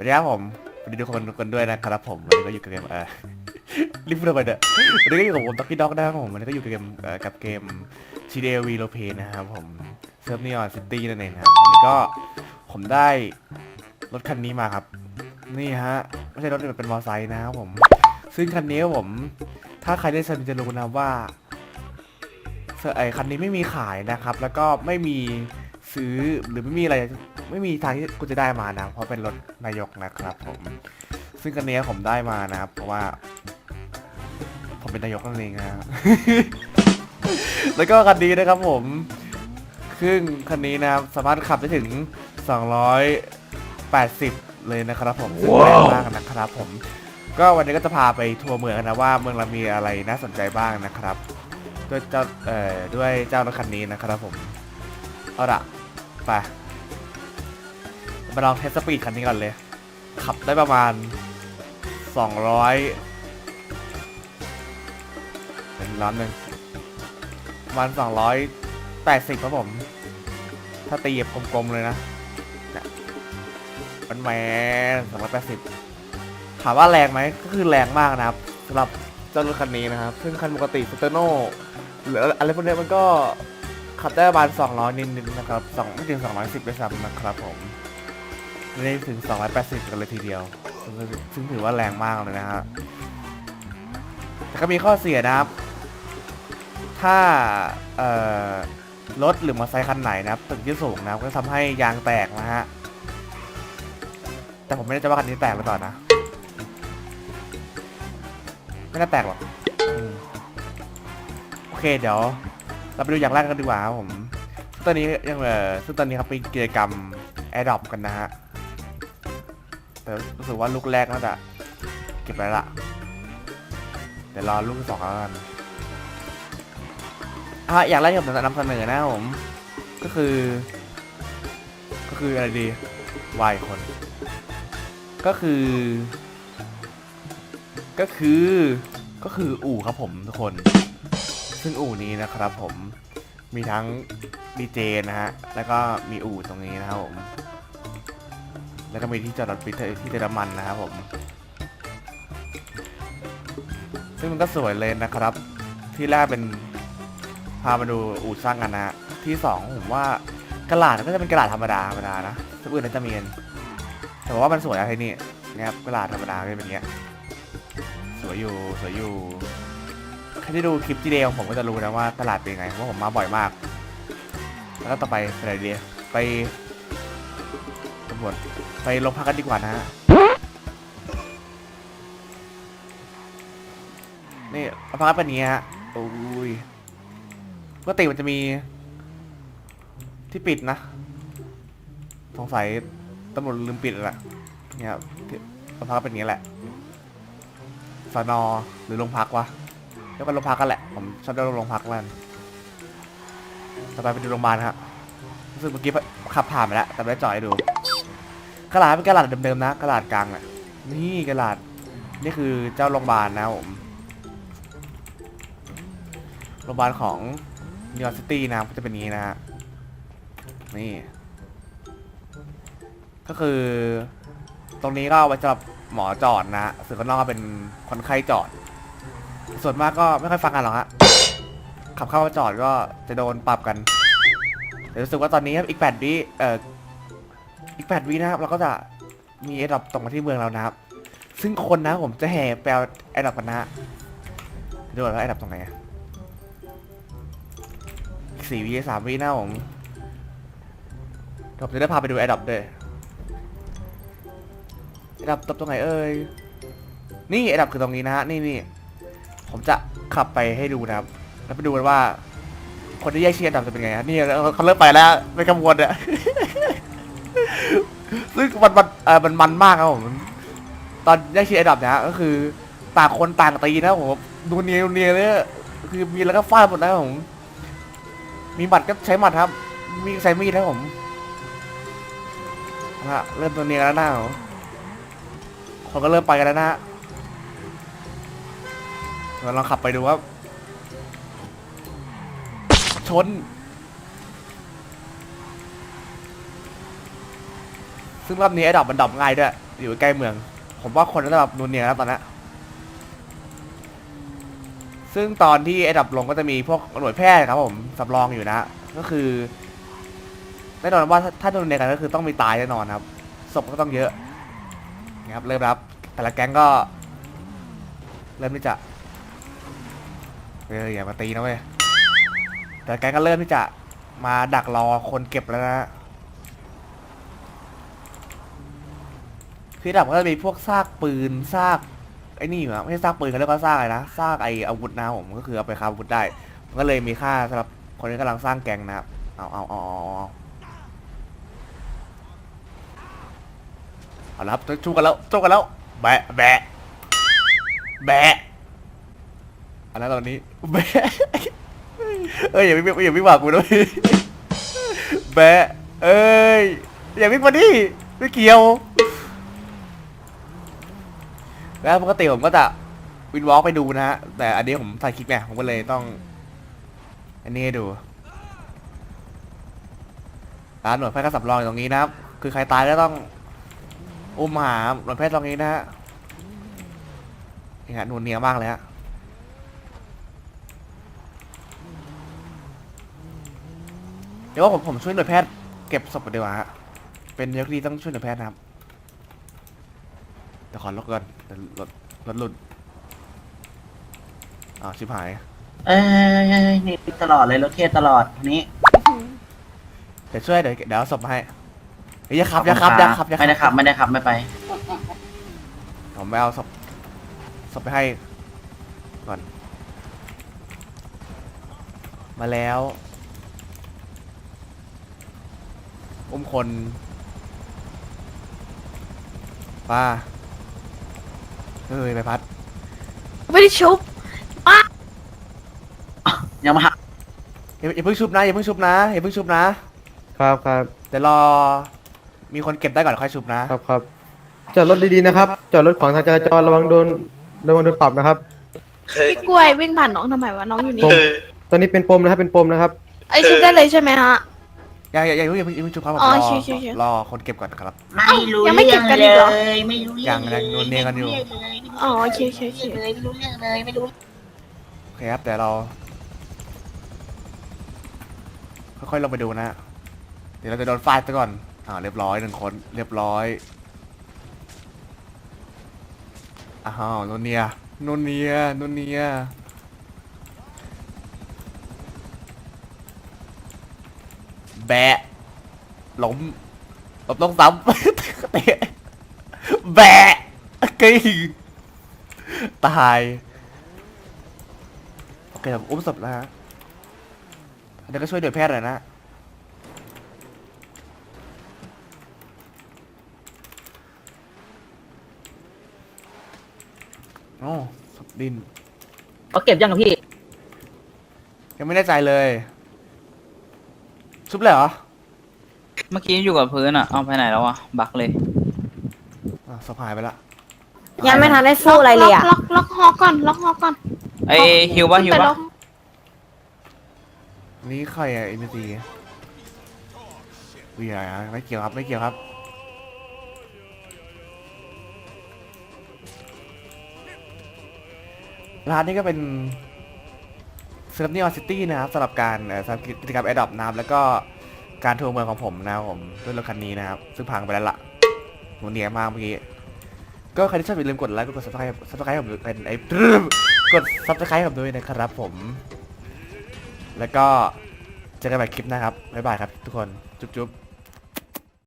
วัสดีครับผมสวัสดีทุกคนทุกคนด้วยนะครับผมวันนี้ก็อยู่กับเกมเออรีบพูดไปเด้อวันนี้ก็อยู่กับผมต็อกกี้ด็อกนะครับผมวันนี้ก็อยู่กับเกมเอ่อกับเกม g d l v l o p a นะครับผมเซิร์ฟนีออนซิตี้นั่นเองนะครับวันนี้ก็ผมได้รถคันนี้มาครับ นี่ฮะไม่ใช่รถเป็นมอเตอร์ไซค์นะครับผม ซึ่งคันนี้ผม ถ้าใครได้สนจะรู้นะว่าเอ่อไอคันนี้ไม่มีขายนะครับ แล้วก็ไม่มี ซื้อหรือไม่มีอะไรไม่มีทางที่กูจะได้มานะ เพราะเป็นรถนายกนะครับผม ซึ่งคันนี้ผมได้มานะครับ เพราะว่า ผมเป็นนายกนั่นเองนะครับแล้วก็คันนี้นะครับผมซึ่งคันนี้นะครับสามารถขับได้ถึง 280 เลยนะครับผมซึ่งแรงมากนะครับผม ก็วันนี้ก็จะพาไปทัวร์เมืองนนะว่าเมืองเรามีอะไรน่าสนใจบ้างนะครับ ด้วยเจ้าเอ่อด้วยเจ้ารถคันนี้นะครับผม เอาละ ไปมาลองเทสสปีดคันนี้ก่อนเลย ขับได้ประมาณ 200เป็นร้อนหนึ่งประมาณ280ครับผม ถ้าตีแบบกลมๆเลยนะเนี่ยมันแหม280ถามว่าแรงไหมก็คือแรงมากนะครับสำหรับเจ้ารถคันนี้นะครับ ซึ่งคันปกติสเตอร์โนหรืออะไรพวกนี้มันก็ ขับได้ประมาณ200 นิดๆนะครับสองไม่ถึง 210ด้วยซ้ำนะครับผมไม่ได้ถึง 280 กันเลยทีเดียว ซึ่งถือว่าแรงมากเลยนะฮะแต่ก็มีข้อเสียนะครับ ถ้า เอ่อ รถหรือมอเตอร์ไซค์คันไหนนะครับ ตึกที่สูงนะครับ ก็ทำให้ยางแตกนะฮะ แต่ผมไม่แน่ใจว่าคันนี้แตกหรือเปล่านะ ไม่น่าแตกหรอกโอเคเดี๋ยว เราไปดูอย่างแรกกันดีกว่าครับผมซึ่งตอนนี้ยังเออซึ่งตอนนี้ครับเป็นกิจกรรม a d o p กันนะฮะแต่รู้สึกว่าลูกแรกน่าจะเก็บไว้ละเดี๋ยวรอลูกที่สองแล้วกันอะอย่างแรกที่ผมจะนำเสนอนะครับผมก็คือ ก็คืออะไรดีวายคน ก็คือ ก็คือ ก็คืออู่ครับผมทุกคน ซึ่งอู่นี้นะครับผมมีทั้งดีเจนะฮะ แล้วก็มีอู่ตรงนี้นะครับผม แล้วก็มีที่จอดรถปิดที่เติมน้ำมันนะครับผม ซึ่งมันก็สวยเลยนะครับ ที่แรกเป็นพามาดูอู่สร้างกันนะฮะ ที่สองผมว่ากระดาษก็จะเป็นกระดาษธรรมดาธรรมดานะทุกอื่นน่าจะมีแต่ว่ามันสวยอะไรนี่นะครับกระดาษธรรมดาก็เป็นอย่างเงี้ย สวยอยู่ สวยอยู่ ที่ดูคลิปจีเดของผมก็จะรู้นะว่าตลาดเป็นยังไงเพราะผมมาบ่อยมาก แล้วก็ต่อไปไปไหนดีไปตำรวจไปโรงพักกันดีกว่านะฮะนี่โรงพักเป็นอย่างนี้ฮะโอ้ยปกติมันจะมี ที่ปิดนะสงสัยตำรวจลืมปิดแล้วล่ะเนี่ยโรงพักเป็นอย่างนี้แหละสนอหรือโรงพักวะ เรียกว่าโรงพักกันแหละ ผมชอบเรียกว่าโรงพักมันต่อไปไปดูโรงพยาบาลครับรู้สึกเมื่อกี้ขับผ่านไปแล้ว แต่ไม่ได้จอดให้ดูกระดาษเป็นกระดาษเดิมๆนะกระดาษกลางอะนี่กระดาษนี่คือเจ้าโรงพยาบาลนะผมโรงพยาบาลของนิวอร์ซิตี้นะครับก็จะเป็นนี้นะฮะนี่ ก็คือ ตรงนี้ก็ไว้สำหรับหมอจอดนะฮะส่วนข้างนอกก็เป็นคนไข้จอด ส่วนมากก็ไม่ค่อยฟังกันหรอกฮะขับเข้ามาจอดก็จะโดนปรับกันแต่รู้สึกว่าตอนนี้ครับอีกแปดวิเอ่ออีกแปดวินะครับเราก็จะมีแอดดอปตรงมาที่เมืองเรานะครับ ซึ่งคนนะผมจะแห่แปลแอดดอปกันนะฮะดูว่าแอดดอปตรงไหนสี่วิสามวินะผมผมจะได้พาไปดูแอดดอปด้วยไอ้ดับตรงไหนเอ่ยนี่ไอ้ดับคือตรงนี้นะฮะนี่นี่ ผมจะขับไปให้ดูนะครับ แล้วไปดูกันว่า คนที่แยกชี้อันดับจะเป็นไงฮะนี่เขาเริ่มไปแล้ว ไม่กังวลอะซึ่งมันมันเออมันมันมากครับผมตอนแยกชี้อันดับเนี่ยฮะก็คือต่างคนต่างตีนะผมดูเนียดูเนียเลยคือมีแล้วก็ฟาดหมดนะผมมีหมัดก็ใช้หมัดครับ มีใช้มีดนะผมนะฮะเริ่มตัวเนียแล้วหน้าผมคนก็เริ่มไปกันแล้วนะ เราลองขับไปดูว่า ชน ซึ่งรอบนี้ไอ้ดอกมันดอกง่ายด้วย อยู่ใกล้เมือง ผมว่าคนน่าจะแบบนูนเนียแล้วตอนนี้ซึ่งตอนที่ไอ้ดับลงก็จะมีพวกหน่วยแพทย์ครับผมสำรองอยู่นะ ก็คือแน่นอนว่าถ้าถ้านูนเนียกันก็คือต้องมีตายแน่นอนครับศพก็ต้องเยอะนะครับเริ่มรับ แต่ละแก๊งก็ เริ่มที่จะ เอออย่ามาตีนะเว้ยแต่แกงก็เริ่มที่จะมาดักรอคนเก็บแล้วนะคือดับก็จะมีพวกซากปืนซากไอ้นี่อยู่อะไม่ใช่ซากปืนเขาเรียกว่าซากอะไรนะซากไออาวุธนะผมก็คือเอาไปค้าอาวุธได้มันก็เลยมีค่าสำหรับคนที่กำลังสร้างแกงนะครับเอาเอาเอาเอาเอาเอาละครับชูกันแล้วชูกันแล้วแบะแบะแบะอันนั้นตอนนี้ แบะเอ้ยอย่าวิ่งอย่าวิ่งมากูด้วยแบะเอ้ยอย่าวิ่งมาดิไม่เกี่ยวแล้วปกติผมก็จะวินวอล์กไปดูนะฮะแต่อันนี้ผมถ่ายคลิปไงผมก็เลยต้อง อันนี้ให้ดูร้านหน่วยแพทย์ก็สำรองอยู่ตรงนี้นะครับ คือใครตายก็ต้องอุ้มหาหน่วยแพทย์ตรงนี้นะฮะนี่ฮะนูนเนียมากเลยฮะ เดี๋ยวว่าผมผมช่วยหน่วยแพทย์เก็บศพก่อนดีกว่าฮะเป็นยกดีต้องช่วยหน่วยแพทย์นะครับเดี๋ยวขอลดก่อนเดี๋ยวรถรถหลุดอ้าวชิบหายเอ้ยนี่ตลอดเลยรถเทศตลอดนี้เดี๋ยวช่วยเดี๋ยวเดี๋ยวเอาศพมาให้เฮ้ยอย่าขับอย่าขับอย่าขับอย่าไม่ได้ขับไม่ได้ขับไม่ไปผมไปเอาศพศพไปให้ก่อน มาแล้ว อุ้มคนป้าเฮ้ยไปพัด ไม่ได้ชุบยังมาหักอย่าอย่าเพิ่งชุบนะอย่าเพิ่งชุบนะอย่าเพิ่งชุบนะครับครับเดี๋ยวรอ มีคนเก็บได้ก่อนค่อยชุบนะครับครับจอดรถดีๆนะครับ จอดรถขวางทางจราจรระวังโดนระวังโดนปรับนะครับ พี่กล้วยวิ่งผ่านน้องทำไมวะน้องอยู่นี่ผม ตอนนี้เป็นปมนะครับเป็นปมนะครับ ไอยชุบได้เลยใช่ไหมฮะ อย่าอย่าอย่าเพิ่งอย่าเพิ่งอย่าเพิ่งชุบครับผมอ๋อรอชิวๆๆรอคนเก็บก่อนครับ ไม่รู้ยังไม่เก็บกันอีเรื่กเหรออเลยไม่รู้เรื่องยังยังนวลเนียกันอยู่ อ๋อโอเคโอเคโอเคเลยไม่รู้เรื่องเลยไม่รู้โอเคครับแต่เรา ค่อยๆลงไปดูนะ เดี๋ยวเราจะโดนฟาดซะก่อนอ่าเรียบร้อยหนึ่งคน เรียบร้อยอ้าวโนนเนียโนนเนียโนนเนีย แบะล้มหลบต้องซ้ำเตะแบะกิ้งตาย โอเคผมอุ้มศพแล้วฮะเดี๋ยวก็ช่วยเดือแพทย์หน่อยนะโอ้ศพดิน เขาเก็บยังกับพี่ ยังไม่แน่ใจเลย ชุบเลยเหรอเมื่อกี้อยู่กับพื้นอะ เอาไปไหนแล้ววะ บักเลย อะศพหายไปละยังไม่ทันได้สู้อะไรเลยอะล็อกล็อกล็อกฮอก่อนล็อกฮอก่อนไอฮิวปะฮิวขึ้นไปปะล็อกนี่ใครอะเอ็มซีอุ้ยอะไรอะไม่เกี่ยวครับไม่เกี่ยวครับ ร้านนี้ก็เป็นเซิร์ฟนี่ออสซิตี้นะครับสำหรับการสำหรับกิจกรรมแอดดอปน้ำแล้วก็การทัวร์เมืองของผมนะครับผมด้วยรถคันนี้นะครับซึ่งพังไปแล้วล่ะหนูเนียมากเมื่อกี้ก็ใครที่ชอบอย่าลืมกดไลค์กด subscribe subscribe ผมด้วยเป็นไอ้กด subscribe ผมด้วยนะครับผม แล้วก็เจอกันใหม่คลิปนะครับบ๊ายบายครับทุกคนจุ๊บ